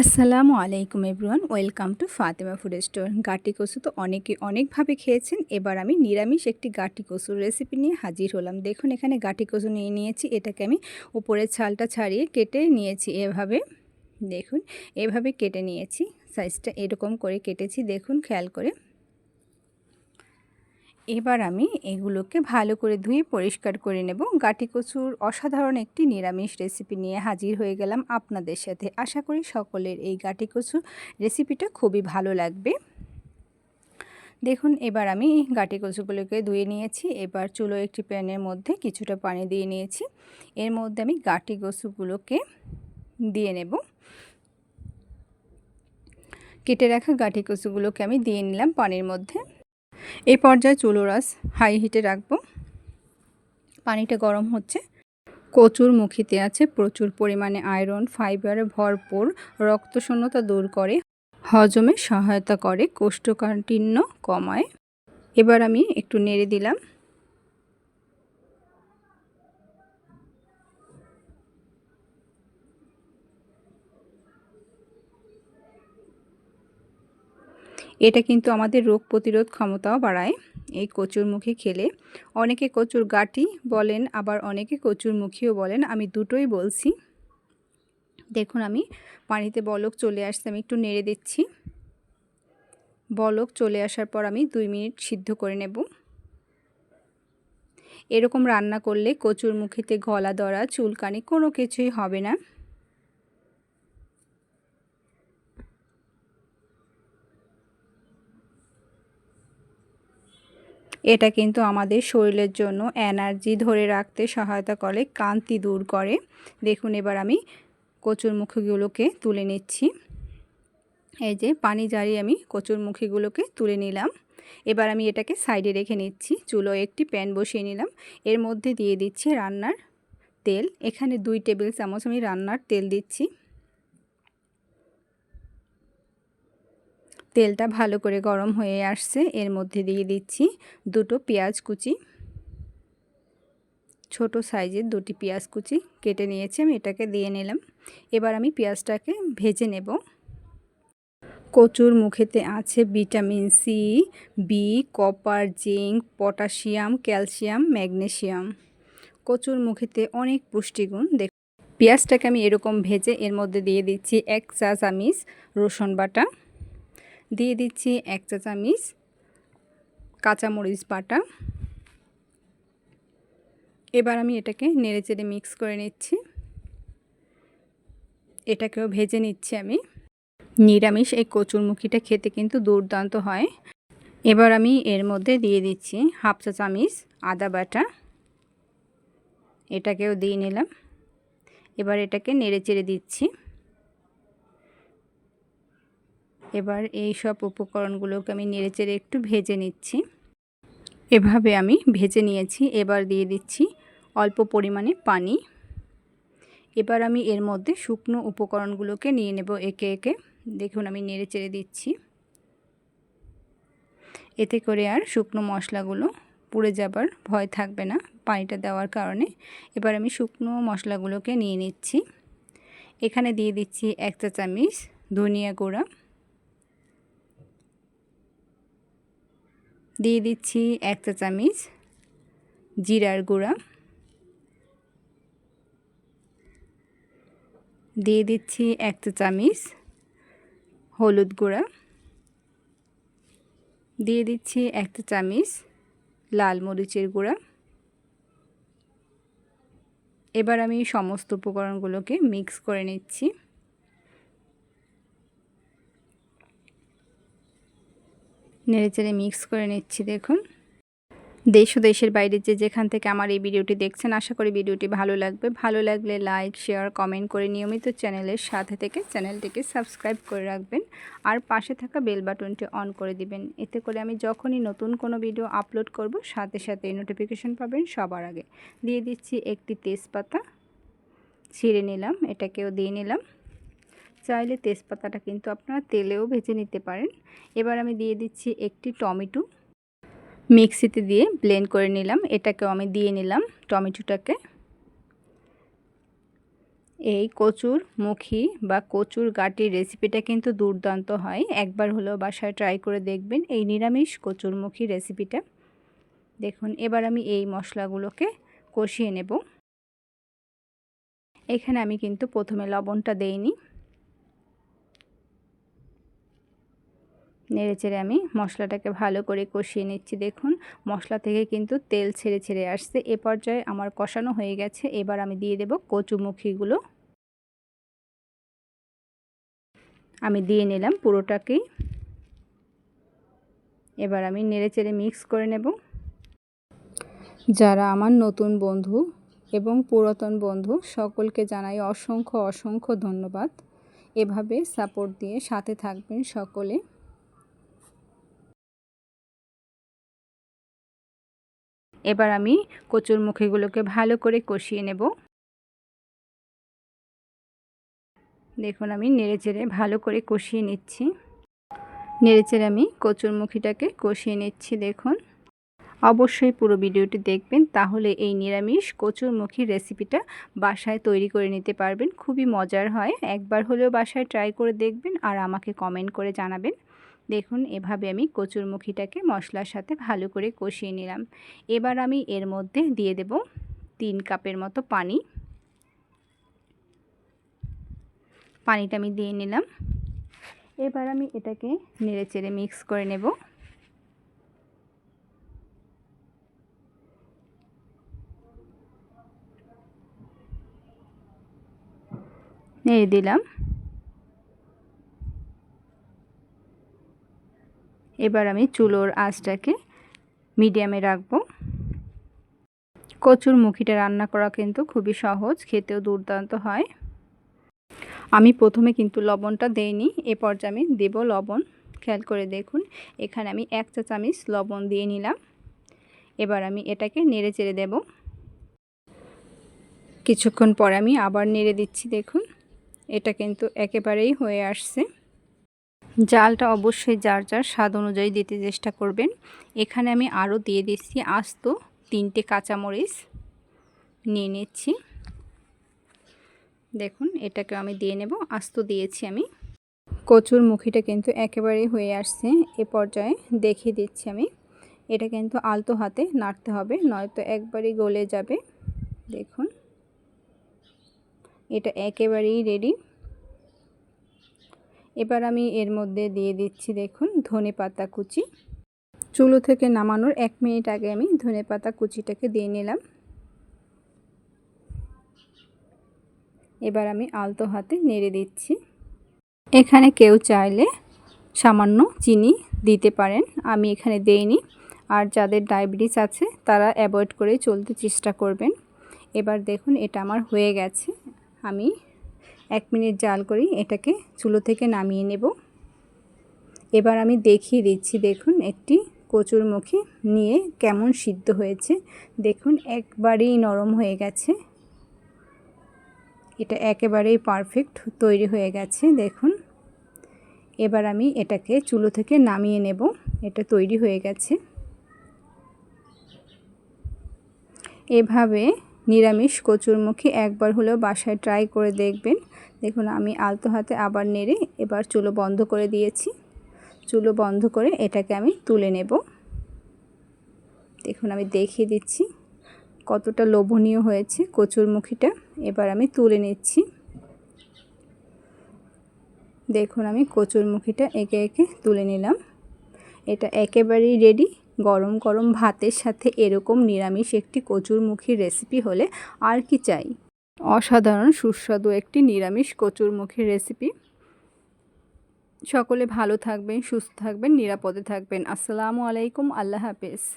আসসালামু আলাইকুম everyone, welcome to Fatema food store. গাটি কসু তো অনেকে অনেকভাবে খেয়েছেন। এবার আমি নিরামিষ একটি গাটি কচুর রেসিপি নিয়ে হাজির হলাম। দেখুন, এখানে গাটি কসু নিয়ে নিয়েছি। এটাকে আমি উপরের ছালটা ছাড়িয়ে কেটে নিয়েছি এভাবে। দেখুন, এভাবে কেটে নিয়েছি। সাইজটা এরকম করে কেটেছি। দেখুন, খেয়াল করে। এবার আমি এগুলোকে ভালো করে ধুয়ে পরিষ্কার করে নেব। গাটি কচুর অসাধারণ একটি নিরামিষ রেসিপি নিয়ে হাজির হয়ে গেলাম আপনাদের সাথে। আশা করি সকলের এই গাটি কচুর রেসিপিটা খুবই ভালো লাগবে। দেখুন, এবার আমি গাটি কচুগুলোকে ধুয়ে নিয়েছি। এবার চুলো একটি প্যানের মধ্যে কিছুটা পানি দিয়ে নিয়েছি। এর মধ্যে আমি গাটি কচুগুলোকে দিয়ে নেব। কেটে রাখা গাঠি কচুগুলোকে আমি দিয়ে নিলাম পানির মধ্যে। এই পর্যায়ে চুলো রাস হাই হিটে রাখব। পানিটা গরম হচ্ছে। কচুর মুখিতে আছে প্রচুর পরিমাণে আয়রন ফাইবারে ভরপুর রক্তশূন্যতা দূর করে, হজমে সহায়তা করে, কোষ্ঠকাঠিন্য কমায়। এবার আমি একটু নেড়ে দিলাম। এটা কিন্তু আমাদের রোগ প্রতিরোধ ক্ষমতাও বাড়ায়। এই কচুর মুখে খেলে অনেকে কচুর গাটি বলেন, আবার অনেকে কচুর মুখিও বলেন। আমি দুটোই বলছি। দেখুন, আমি পানিতে বলক চলে আসছে, আমি একটু নেড়ে দিচ্ছি। বলক চলে আসার পর আমি দুই মিনিট সিদ্ধ করে নেব। এরকম রান্না করলে কচুর মুখিতে গলা দরা চুলকানি কোনো কিছুই হবে না। এটা কিন্তু আমাদের শরীরের জন্য এনার্জি ধরে রাখতে সহায়তা করে কান্তি দূর করে। দেখুন এবার আমি কচুর মুখগুলোকে তুলে নিচ্ছি। এই যে পানি জারিয়ে আমি কচুর মুখিগুলোকে তুলে নিলাম। এবার আমি এটাকে সাইডে রেখে নিচ্ছি চুলো একটি প্যান বসিয়ে নিলাম। এর মধ্যে দিয়ে দিচ্ছি রান্নার তেল। এখানে দুই টেবিল চামচ আমি রান্নার তেল দিচ্ছি। তেলটা ভালো করে গরম হয়ে আসছে। এর মধ্যে দিয়ে দিচ্ছি দুটো পেঁয়াজ কুচি। ছোট সাইজের দুটি পেঁয়াজ কুচি কেটে নিয়েছি, আমি এটাকে দিয়ে নিলাম। এবার আমি পেঁয়াজটাকে ভেজে নেব। কচুর মুখেতে আছে vitamin C, B, copper, zinc, potassium, calcium, magnesium. কচুর মুখেতে অনেক পুষ্টিগুণ। দেখ, পেঁয়াজটাকে আমি এরকম ভেজে এর মধ্যে দিয়ে দিচ্ছি এক চা চামিচ রসুন বাটা। দিয়ে দিচ্ছি এক চা চামিচ কাঁচামরিচ বাটা। এবার আমি এটাকে নেড়ে চেড়ে মিক্স করে নিচ্ছি। এটাকেও ভেজে নিচ্ছি আমি। নিরামিষ এই কচুরমুখিটা খেতে কিন্তু দুর্দান্ত হয়। এবার আমি এর মধ্যে দিয়ে দিচ্ছি হাফ চা চামিচ আদা বাটা। এটাকেও দিয়ে নিলাম। এবার এটাকে নেড়ে চেড়ে দিচ্ছি। এবার এই সব উপকরণগুলোকে আমি নেড়েচেড়ে একটু ভেজে নিচ্ছি। এভাবে আমি ভেজে নিয়েছি। এবার দিয়ে দিচ্ছি অল্প পরিমাণে পানি। এবার আমি এর মধ্যে শুকনো উপকরণগুলোকে নিয়ে নেব একে একে। দেখুন, আমি নেড়ে চেড়ে দিচ্ছি। এতে করে আর শুকনো মশলাগুলো পুড়ে যাবার ভয় থাকবে না পানিটা দেওয়ার কারণে। এবার আমি শুকনো মশলাগুলোকে নিয়ে নিচ্ছি। এখানে দিয়ে দিচ্ছি এক চা চামিচ ধনিয়া গুঁড়া। দিয়ে দিচ্ছি এক চা চামিচ জিরার গুঁড়া। দিয়ে দিচ্ছি এক চা চামিচ হলুদ গুঁড়া। দিয়ে দিচ্ছি এক চা চামিচ লাল মরিচের গুঁড়া। এবার আমি সমস্ত উপকরণগুলোকে মিক্স করে নিচ্ছি। নেড়েচেড়ে মিক্স করে নিচ্ছি, দেখুন। দেশ ও দেশের বাইরে যে যেখান থেকে আমার এই ভিডিওটি দেখছেন, আশা করি ভিডিওটি ভালো লাগবে। ভালো লাগলে লাইক শেয়ার কমেন্ট করে নিয়মিত চ্যানেলের সাথে থেকে চ্যানেলটিকে সাবস্ক্রাইব করে রাখবেন আর পাশে থাকা বেল বাটনটি অন করে দিবেন। এতে করে আমি যখনই নতুন কোনো ভিডিও আপলোড করব, সাথে সাথে নোটিফিকেশন পাবেন সবার আগে। দিয়ে দিচ্ছি একটি তেজপাতা, ছিঁড়ে নিলাম, এটাকেও দিয়ে নিলাম। চাইলে তেজপাতাটা কিন্তু আপনারা তেলেও ভেজে নিতে পারেন। এবার আমি দিয়ে দিচ্ছি একটি টমেটো। মিক্সিতে দিয়ে ব্লেন্ড করে নিলাম। এটাকেও আমি দিয়ে নিলাম টমেটোটাকে। এই কচুর মুখী বা কচুর গাটির রেসিপিটা কিন্তু দুর্দান্ত হয়। একবার হলেও বাসায় ট্রাই করে দেখবেন এই নিরামিষ কচুর মুখী রেসিপিটা। দেখুন, এবার আমি এই মশলাগুলোকে কষিয়ে নেব। এখানে আমি কিন্তু প্রথমে লবণটা দেইনি। নেড়ে চেড়ে আমি মশলাটাকে ভালো করে কষিয়ে নিচ্ছি। দেখুন, মশলা থেকে কিন্তু তেল ছেড়ে ছেড়ে আসছে। এ পর্যায়ে আমার কষানো হয়ে গেছে। এবার আমি দিয়ে দেব কচুমুখিগুলো। আমি দিয়ে নিলাম পুরোটাকেই। এবার আমি নেড়ে চেড়ে মিক্স করে নেব। যারা আমার নতুন বন্ধু এবং পুরাতন বন্ধু, সকলকে জানাই অসংখ্য অসংখ্য ধন্যবাদ। এভাবে সাপোর্ট দিয়ে সাথে থাকবেন সকলে। এবার আমি কচুর মুখিগুলোকে ভালো করে কষিয়ে নেব। দেখুন, আমি নেড়েচেড়ে ভালো করে কষিয়ে নিচ্ছি। নেড়েচেড়ে আমি কচুর মুখিটাকে কষিয়ে নিচ্ছি, দেখুন। অবশ্যই পুরো ভিডিওটি দেখবেন, তাহলে এই নিরামিষ কচুরমুখী রেসিপিটা বাসায় তৈরি করে নিতে পারবেন। খুবই মজার হয়, একবার হলেও বাসায় ট্রাই করে দেখবেন আর আমাকে কমেন্ট করে জানাবেন। দেখুন, এভাবে আমি কচুরমুখিটাকে মশলার সাথে ভালো করে কষিয়ে নিলাম। এবার আমি এর মধ্যে দিয়ে দেব তিন কাপের মতো পানি। পানিটা আমি দিয়ে নিলাম। এবার আমি এটাকে নেড়ে চেড়ে মিক্স করে নেব। নেড়ে দিলাম। এবার আমি চুলোর আঁচটাকে মিডিয়ামে রাখব। কচুর মুখিটা রান্না করা কিন্তু খুবই সহজ, খেতেও দুর্দান্ত হয়। আমি প্রথমে কিন্তু লবণটা দেইনি, এ পর্যায়ে আমি দেব লবণ। খেয়াল করে দেখুন, এখানে আমি এক চা চামিচ লবণ দিয়ে নিলাম। এবার আমি এটাকে নেড়ে চেড়ে দেব। কিছুক্ষণ পরে আমি আবার নেড়ে দিচ্ছি, দেখুন। এটা কিন্তু একেবারেই হয়ে আসছে। জালটা অবশ্যই যার যার স্বাদ অনুযায়ী দিতে চেষ্টা করবেন। এখানে আমি আরও দিয়ে দিচ্ছি আস্ত তিনটে কাঁচামরিচ। নিয়ে নিচ্ছি। দেখুন, এটাকে আমি দিয়ে নেব, আস্ত দিয়েছি আমি। কচুর মুখিটা কিন্তু একেবারেই হয়ে আসছে এ পর্যায়ে, দেখিয়ে দিচ্ছি আমি। এটা কিন্তু আলতো হাতে নাড়তে হবে, নয়তো একবারই গলে যাবে। দেখুন, এটা একেবারেই রেডি এবার আমি এর মধ্যে দিয়ে দিচ্ছি দেখুন ধনে পাতা কুচি। চুলো থেকে নামানোর এক মিনিট আগে আমি ধনে পাতা কুচিটাকে দিয়ে নিলাম। এবার আমি আলতো হাতে নেড়ে দিচ্ছি। এখানে কেউ চাইলে সামান্য চিনি দিতে পারেন, আমি এখানে দেইনি। আর যাদের ডায়াবেটিস আছে, তারা অ্যাভয়েড করে চলতে চেষ্টা করবেন। এবার দেখুন এটা আমার হয়ে গেছে। আমি এক মিনিট জাল করি, এটাকে চুলো থেকে নামিয়ে নেব। এবার আমি দেখিয়ে দিচ্ছি, দেখুন, একটি কচুরমুখী নিয়ে কেমন সিদ্ধ হয়েছে। দেখুন, একবারেই নরম হয়ে গেছে। এটা একেবারেই পারফেক্ট তৈরি হয়ে গেছে, দেখুন। এবার আমি এটাকে চুলো থেকে নামিয়ে নেব, এটা তৈরি হয়ে গেছে। এভাবে নিরামিষ কচুরমুখী একবার হলেও বাসায় ট্রাই করে দেখবেন। দেখুন, আমি আলতো হাতে আবার নেড়ে এবার চুলো বন্ধ করে দিয়েছি। চুলো বন্ধ করে এটাকে আমি তুলে নেব। দেখুন, আমি দেখিয়ে দিচ্ছি কতটা লোভনীয় হয়েছে কচুরমুখীটা। এবার আমি তুলে নিচ্ছি। দেখুন, আমি কচুরমুখীটা একে একে তুলে নিলাম। এটা একেবারেই রেডি গরম গরম ভাতের সাথে এরকম নিরামিষ একটি কচুরমুখী রেসিপি হলে আর কি চাই? অসাধারণ, সুস্বাদু একটি নিরামিষ কচুরমুখীর রেসিপি সকলে ভালো থাকবেন, সুস্থ থাকবেন, নিরাপদে থাকবেন। আসসালামু আলাইকুম, আল্লাহ হাফেজ।